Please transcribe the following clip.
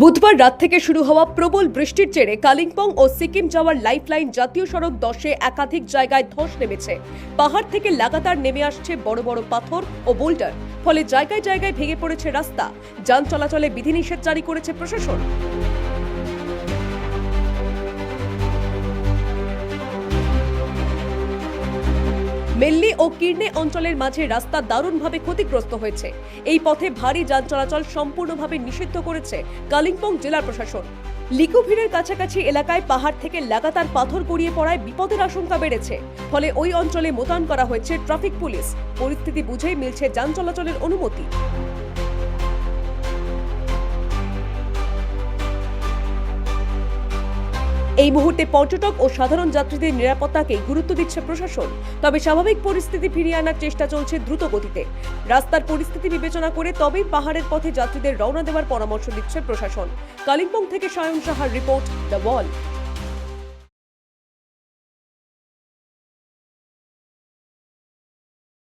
বুধবার রাত থেকে শুরু হওয়া প্রবল বৃষ্টির জেরে কালিম্পং ও সিকিম যাওয়ার লাইফলাইন জাতীয় সড়ক দশে একাধিক জায়গায় ধস নেমেছে। পাহাড় থেকে লাগাতার নেমে আসছে বড় বড় পাথর ও বোল্ডার, ফলে জায়গায় জায়গায় ভেঙে পড়েছে রাস্তা। যান চলাচলে বিধিনিষেধ জারি করেছে প্রশাসন। মেল্লি ও কির্নে অঞ্চলের মাঝে রাস্তা দারুণভাবে ক্ষতিগ্রস্ত হয়েছে। এই পথে ভারী যান চলাচল সম্পূর্ণভাবে নিষিদ্ধ করেছে কালিম্পং জেলা প্রশাসন। লিকুভিরের কাছাকাছি এলাকায় পাহাড় থেকে লাগাতার পাথর গড়িয়ে পড়ায় বিপদের আশঙ্কা বেড়েছে। ফলে ওই অঞ্চলে মোতায়েন করা হয়েছে ট্রাফিক পুলিশ। পরিস্থিতি বুঝেই মিলছে যান চলাচলের অনুমতি। এই মুহূর্তে পর্যটক ও সাধারণ যাত্রীদের নিরাপত্তাকে গুরুত্ব দিচ্ছে প্রশাসন। তবে স্বাভাবিক পরিস্থিতি ফিরিয়ে আনার চেষ্টা চলছে দ্রুত গতিতে রাস্তার পরিস্থিতি বিবেচনা করে তবেই পাহাড়ের পথে যাত্রীদের রওনা দেওয়ার পরামর্শ দিচ্ছে প্রশাসন। কালিম্পং থেকে সায়ন সাহার রিপোর্ট, দ্য ওয়াল।